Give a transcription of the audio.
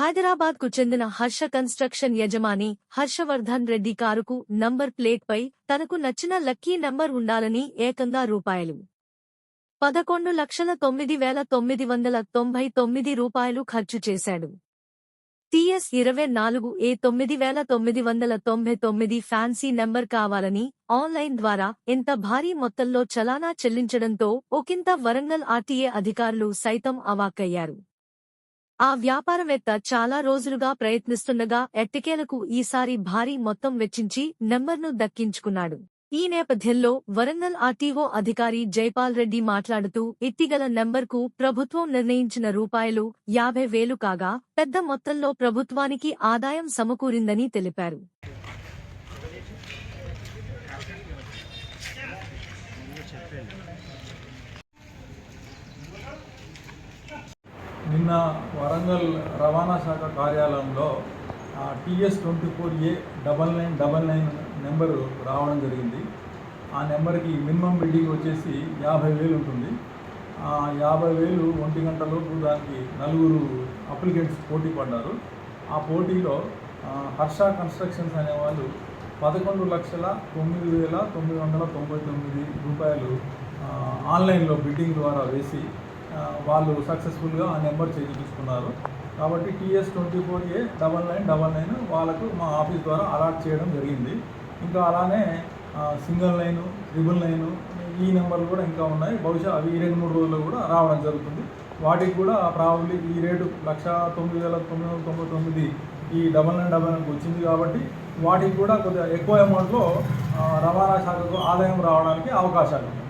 హైదరాబాద్కు చెందిన హర్ష కన్స్ట్రక్షన్ యజమాని హర్షవర్ధన్ రెడ్డి కారుకు నంబర్ ప్లేట్ పై తనకు నచ్చిన లక్కీ నంబర్ ఉండాలని ఏకంగా రూపాయలు పదకొండు లక్షల తొమ్మిది వేల తొమ్మిది వందల తొంభై తొమ్మిది రూపాయలు ఖర్చు చేశాడు. టీఎస్ ఇరవై నాలుగు ఏ తొమ్మిది వేల తొమ్మిది వందల తొంభై తొమ్మిది ఫ్యాన్సీ నెంబర్ కావాలని ఆన్లైన్ ద్వారా ఇంత భారీ మొత్తంలో చలానా చెల్లించడంతో ఒకింత వరంగల్ ఆర్టీఏ అధికారులు సైతం అవాక్కయ్యారు. ఆ వ్యాపారవేత్త చాలా రోజులుగా ప్రయత్నిస్తుండగా ఎట్టకేలకు ఈసారి భారీ మొత్తం వెచ్చించి నెంబర్ను దక్కించుకున్నాడు. ఈ నేపథ్యంలో వరంగల్ ఆర్టీఓ అధికారి జైపాల్ రెడ్డి మాట్లాడుతూ ఇట్టిగల నెంబర్కు ప్రభుత్వం నిర్ణయించిన రూపాయలు యాభై వేలు కాగా పెద్ద మొత్తంలో ప్రభుత్వానికి ఆదాయం సమకూరిందని తెలిపారు. నిన్న వరంగల్ రవాణా శాఖ కార్యాలయంలో TS twenty four A double nine double nine number రావడం జరిగింది. ఆ నెంబర్కి మినిమం బిల్డింగ్ వచ్చేసి యాభై వేలు ఉంటుంది. ఆ యాభై వేలు ఒంటి గంటలోపు దానికి నలుగురు అప్లికెంట్స్ పోటీ పడ్డారు. ఆ పోటీలో హర్ష కన్స్ట్రక్షన్స్ అనేవాళ్ళు పదకొండు లక్షల తొమ్మిది వేల తొమ్మిది వందల తొంభై తొమ్మిది రూపాయలు ఆన్లైన్లో బిడ్డింగ్ ద్వారా వేసి వాళ్ళు సక్సెస్ఫుల్గా ఆ నెంబర్ చేయించుకున్నారు. కాబట్టి TS twenty four A double nine double nine వాళ్ళకు మా ఆఫీస్ ద్వారా అలాట్ చేయడం జరిగింది. ఇంకా అలానే సింగిల్ లైను ట్రిపుల్ లైను ఈ నెంబర్లు కూడా ఇంకా ఉన్నాయి. బహుశా అవి ఈ రెండు మూడు రోజుల్లో కూడా రావడం జరుగుతుంది. వాటికి కూడా ప్రాబ్లీ ఈ రేటు లక్ష తొమ్మిది వేల తొమ్మిది వందల తొంభై తొమ్మిది ఈ డబల్ నైన్ డబల్ నైన్కి వచ్చింది కాబట్టి వాటికి కూడా కొద్దిగా ఎక్కువ అమౌంట్లో రవాణా శాఖకు ఆదాయం రావడానికి అవకాశాలు ఉన్నాయి.